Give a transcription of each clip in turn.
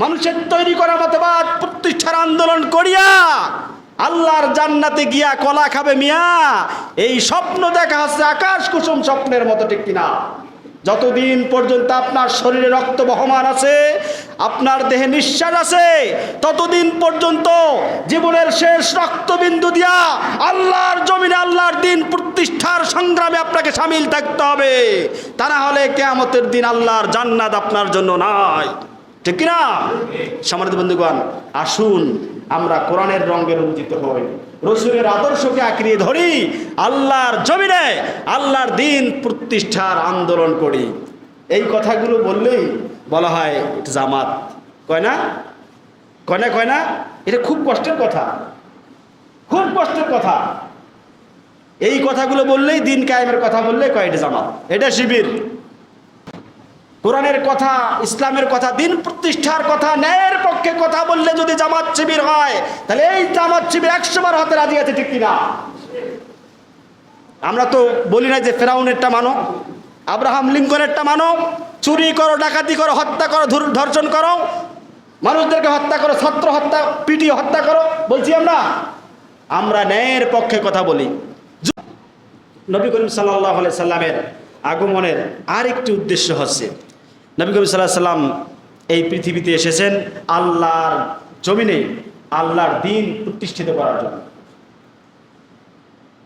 মানুষের তৈরি করা মতবাদ, প্রতিষ্ঠার আন্দোলন করিয়া আল্লাহর জান্নাতে গিয়া কলা খাবে মিয়া। এই স্বপ্ন দেখা হচ্ছে আকাশ কুসুম স্বপ্নের মতো ঠিক কিনা? যতদিন পর্যন্ত আপনার শরীরে রক্ত বহমান আছে, আপনার দেহে নিঃশ্বাস আছে, ততদিন পর্যন্ত জীবনের শেষ রক্তবিন্দু দিয়া আল্লাহর জমিনে আল্লাহর দিন প্রতিষ্ঠার সংগ্রামে আপনাকে সামিল থাকতে হবে। তা না হলে কেয়ামতের দিন আল্লাহর জান্নাত আপনার জন্য নয় ঠিক কিনা? সমানিত বন্ধুগণ, আসুন আমরা কোরআনের রঙে রঞ্জিত হই। রসুলের আদর্শকে আঁকড়িয়ে ধরি, আল্লাহর জমিনে আল্লাহর দিন প্রতিষ্ঠার আন্দোলন করি। এই কথাগুলো বললেই বলা হয় জামাত। কয় না? কয় না কয় না? এটা খুব কষ্টের কথা। খুব কষ্টের কথা। এই কথাগুলো বললেই দিন কায়েমের কথা বললে কয় এটা জামাত? এটা শিবির। কোরআনের কথা, ইসলামের কথা, দিন প্রতিষ্ঠার কথা, ন্যায়ের পক্ষে কথা বললে যদি জামাত শিবির হয়, তাহলে এই জামাত শিবির একশো বার হাতে রাজি আছে, ঠিক কিনা? আমরা তো বলি না যে ফেরাউনেরটা মানো, আব্রাহাম লিঙ্কনেরটা মানো, চুরি করো, ডাকাতি করো, হত্যা করো, ধর- ধর্ষণ করো, মানুষদেরকে হত্যা করো, ছাত্র হত্যা, পিটিয়ে হত্যা করো, বলছি আমরা। আমরা ন্যায়ের পক্ষে কথা বলি। নবী করিম সাল্লাহ সাল্লামের আগমনের আরেকটি উদ্দেশ্য হচ্ছে নবী কবি সাল্লাহ সাল্লাম এই পৃথিবীতে এসেছেন আল্লাহর জমিনে, আল্লাহর দিন প্রতিষ্ঠিত করার জন্য।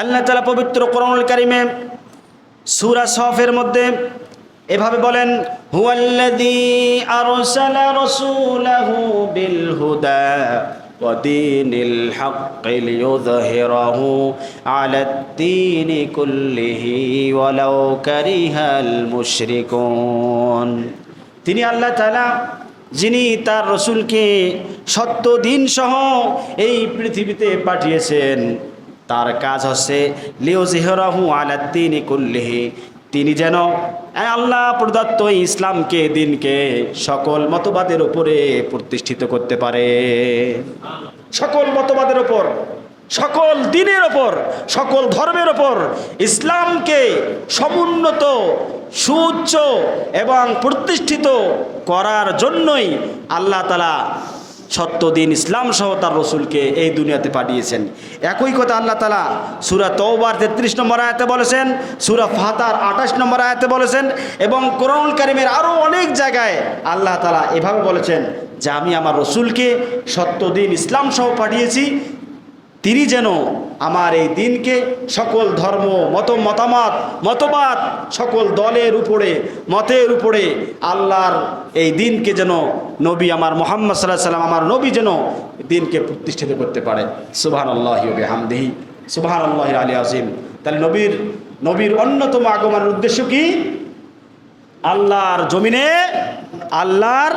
আল্লাহ তালা পবিত্র করণুল কারিমে সুরা সফের মধ্যে এভাবে বলেন, হুয়াল্লাযী আরসালা রাসূলাহু বিল হুদা। ودين الحق ليظهره على الدين كله ولو كره المشركون তিনি আল্লাহ তাআলা যিনি তার রসুলকে সত্য দিন সহ এই পৃথিবীতে পাঠিয়েছেন তার কাজ হচ্ছে লিওজিহরাহু আলাদ্দিন কুল্লিহি তিনি যেন আল্লাহ প্রদত্ত ইসলামকে দিনকে সকল মতবাদের উপরে প্রতিষ্ঠিত করতে পারে। সকল মতবাদের ওপর সকল দিনের ওপর সকল ধর্মের ওপর ইসলামকে সমুন্নত, সুউচ্চ এবং প্রতিষ্ঠিত করার জন্যই আল্লাহ তালা সত্য দিন ইসলাম সহ তার রসুলকে এই দুনিয়াতে পাঠিয়েছেন। একই কথা আল্লাহ তালা সুরা তৌবার তেত্রিশ নম্বর আয়াতে বলেছেন, সুরা ফাতার আঠাশ নম্বর আয়াতে বলেছেন এবং করুন কারিমের আরও অনেক জায়গায় আল্লাহ তালা এভাবে বলেছেন যে, আমি আমার রসুলকে সত্য দিন ইসলাম সহ পাঠিয়েছি, তিনি যেন আমার এই দিনকে সকল ধর্ম, মত মতামত, মতবাদ সকল দলের উপরে, মতের উপরে আল্লাহর এই দিনকে যেন নবী আমার মোহাম্মদ সাল্লাহ সাল্লাম আমার নবী যেন দিনকে প্রতিষ্ঠিত করতে পারে। সুবাহান আল্লাহ হামদিহি সুবাহান আল্লাহ আলী আজিম তাহলে নবীর নবীর অন্যতম আগমনের উদ্দেশ্য কি? আল্লাহর জমিনে আল্লাহর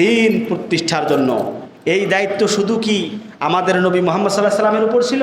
দিন প্রতিষ্ঠার জন্য। এই দায়িত্ব শুধু কি আমাদের নবী মোহাম্মদ সাল্লাহ সাল্লামের উপর ছিল?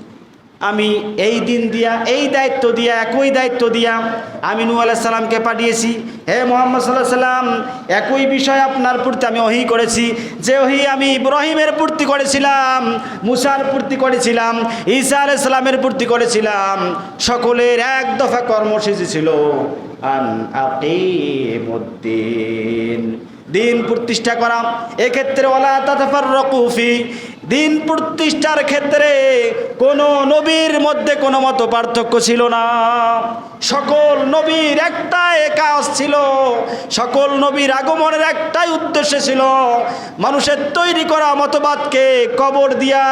আমি এই দিন দিয়া, এই দায়িত্ব দিয়া, একই দায়িত্ব দিয়া আমি নু আলাহ সাল্লামকে পাঠিয়েছি। হে মোহাম্মদ সাল্লাহ সাল্লাম, একই বিষয় আপনার প্রতি আমি ওহি করেছি। যে ওহি আমি ইব্রাহিমের পূর্তি করেছিলাম, মুসার পূর্তি করেছিলাম, ঈসা আলাহ সাল্লামের পূর্তি করেছিলাম, সকলের এক দফা কর্মসূচি ছিল, আন আকিমুদ্দিন দিন প্রতিষ্ঠা করা। এক্ষেত্রে ওলা তাতাফার রকুফি দিন প্রতিষ্ঠার ক্ষেত্রে কোনো নবীর মধ্যে কোনো মতো পার্থক্য ছিল না। সকল নবীর একটাই কাজ ছিল। সকল নবীর আগমনের একটাই উদ্দেশ্য ছিল মানুষের তৈরি করা মতবাদকে কবর দিয়া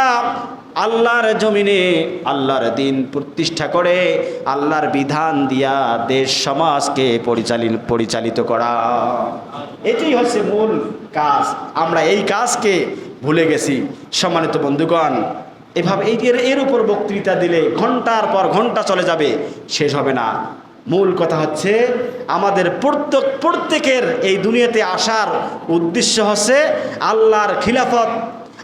আল্লাহর জমিনে আল্লাহর দিন প্রতিষ্ঠা করে, আল্লাহর বিধান দিয়া দেশ সমাজকে পরিচালিত পরিচালিত করা। এটাই হচ্ছে মূল কাজ। আমরা এই কাজকে ভুলে গেছি। সম্মানিত বন্ধুগণ, এভাবে এই এর উপর বক্তৃতা দিলে ঘণ্টার পর ঘণ্টা চলে যাবে, শেষ হবে না। মূল কথা হচ্ছে, আমাদের প্রত্যেক, প্রত্যেকের এই দুনিয়াতে আসার উদ্দেশ্য হচ্ছে আল্লাহর খিলাফত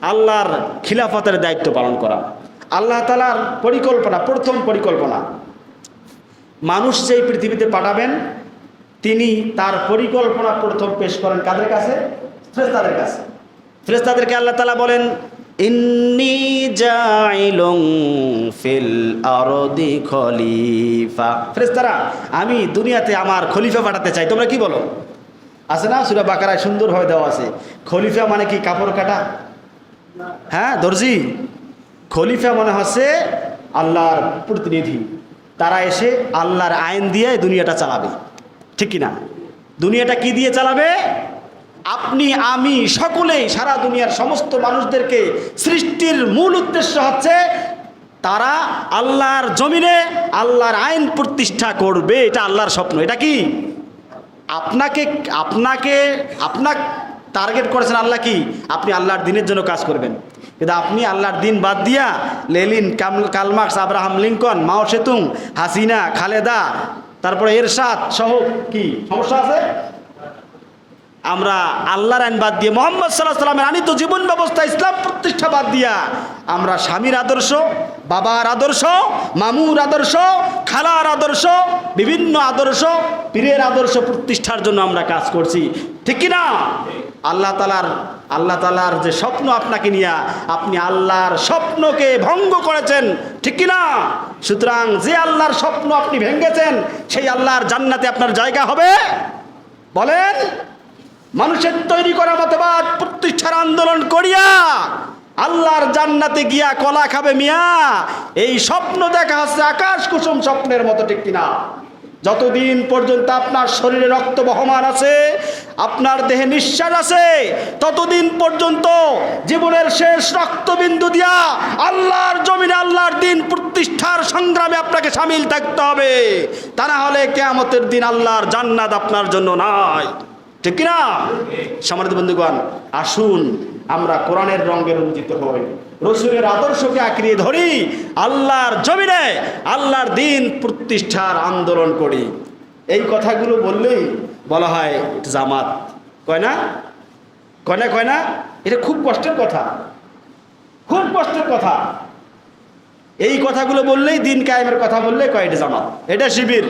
আল্লাহর খিলাফতের দায়িত্ব পালন করা। আল্লাহ তালার পরিকল্পনা, প্রথম পরিকল্পনা। মানুষ যেই পৃথিবীতে পাঠাবেন, তিনি তার পরিকল্পনা প্রথম পেশ করেন কাদের কাছে? ফ্রেস্তাদের কাছে। ফ্রেস্তাদেরকে আল্লাহ তালা বলেন, ইন্নি জাইলুং ফিল আরদি খলিফা। ফ্রেস্তারা আমি দুনিয়াতে আমার খলিফা পাঠাতে চাই, তোমরা কি বলো? আছে না? সুরা বাকারায় সুন্দরভাবে দেওয়া আছে। খলিফা মানে কি? কাপড় কাটা? হ্যাঁ দর্জি। খলিফা মনে হচ্ছে আল্লাহর প্রতিনিধি। তারা এসে আল্লাহর আইন দিয়ে দুনিয়াটা চালাবে। ঠিক কি না দুনিয়াটা কি দিয়ে চালাবে? আপনি, আমি সকলেই সারা দুনিয়ার সমস্ত মানুষদেরকে সৃষ্টির মূল উদ্দেশ্য হচ্ছে তারা আল্লাহর জমিনে আল্লাহর আইন প্রতিষ্ঠা করবে। এটা আল্লাহর স্বপ্ন। এটা কি? আপনাকে আপনাকে আপনার টার্গেট করেছেন আল্লাহ কি? আপনি আল্লাহর দিনের জন্য কাজ করবেন। কিন্তু আপনি আল্লাহর দিন বাদ দিয়া Lenin Karl Marx, Abraham Lincoln, Mao Zedong, Hasina, Khaleda, তারপরে এরশাদ সহ কি? সমস্যা আছে? আমরা আল্লাহর আইন বাদ দিয়ে মোহাম্মদ সাল্লাহ সাল্লামের আনিত জীবন ব্যবস্থা, ইসলাম প্রতিষ্ঠা বাদ দিয়া আমরা স্বামীর আদর্শ, বাবার আদর্শ, মামুর আদর্শ, খালার আদর্শ, বিভিন্ন আদর্শ, পীরের আদর্শ প্রতিষ্ঠার জন্য আমরা কাজ করছি। ঠিক কি না আল্লাহ তালার আল্লাহ তালার যে স্বপ্ন আপনাকে নিয়ে আপনি আল্লাহর স্বপ্নকে ভঙ্গ করেছেন, ঠিক কি না সুতরাং যে আল্লাহর স্বপ্ন আপনি ভেঙ্গেছেন, সেই আল্লাহর জান্নাতে আপনার জায়গা হবে। বলেন, মানুষের তৈরি করা মতবাদ, প্রতিষ্ঠার আন্দোলন করিয়া আল্লাহর জান্নাতে গিয়া কলা খাবে মিয়া, এই স্বপ্ন দেখা হচ্ছে আকাশ কুসুম স্বপ্নের মতো, ঠিক কিনা? যতদিন পর্যন্ত আপনার শরীরে রক্ত বহমান আছে আপনার দেহে নিঃশ্বাস আছে। ততদিন পর্যন্ত জীবনের শেষ রক্তবিন্দু দিয়া আল্লাহর জমিনে আল্লাহর দিন প্রতিষ্ঠার সংগ্রামে আপনাকে সামিল থাকতে হবে। তা না হলে কেয়ামতের দিন আল্লাহর জান্নাত আপনার জন্য নাই। ঠিক কিনা? সমানিত বন্ধুগণ, আসুন আমরা কোরআনের রঙে রঞ্জিত হই। রসুলের আদর্শকে আঁকড়িয়ে ধরি, আল্লাহর জমিনে আল্লাহর দিন প্রতিষ্ঠার আন্দোলন করি। এই কথাগুলো বললেই বলা হয় জামাত। কয় না? কয় না কয় না? এটা খুব কষ্টের কথা। খুব কষ্টের কথা। এই কথাগুলো বললেই দিন কায়েমের কথা বললে কয় এটা জামাত? এটা শিবির।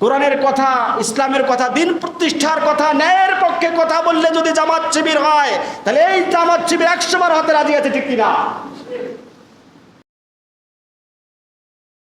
কোরআনের কথা, ইসলামের কথা, দিন প্রতিষ্ঠার কথা, ন্যায়ের পক্ষে কথা বললে যদি জামাত শিবির হয়, তাহলে এই জামাত শিবির একশো বার হাতে রাজি আছে, ঠিক কিনা?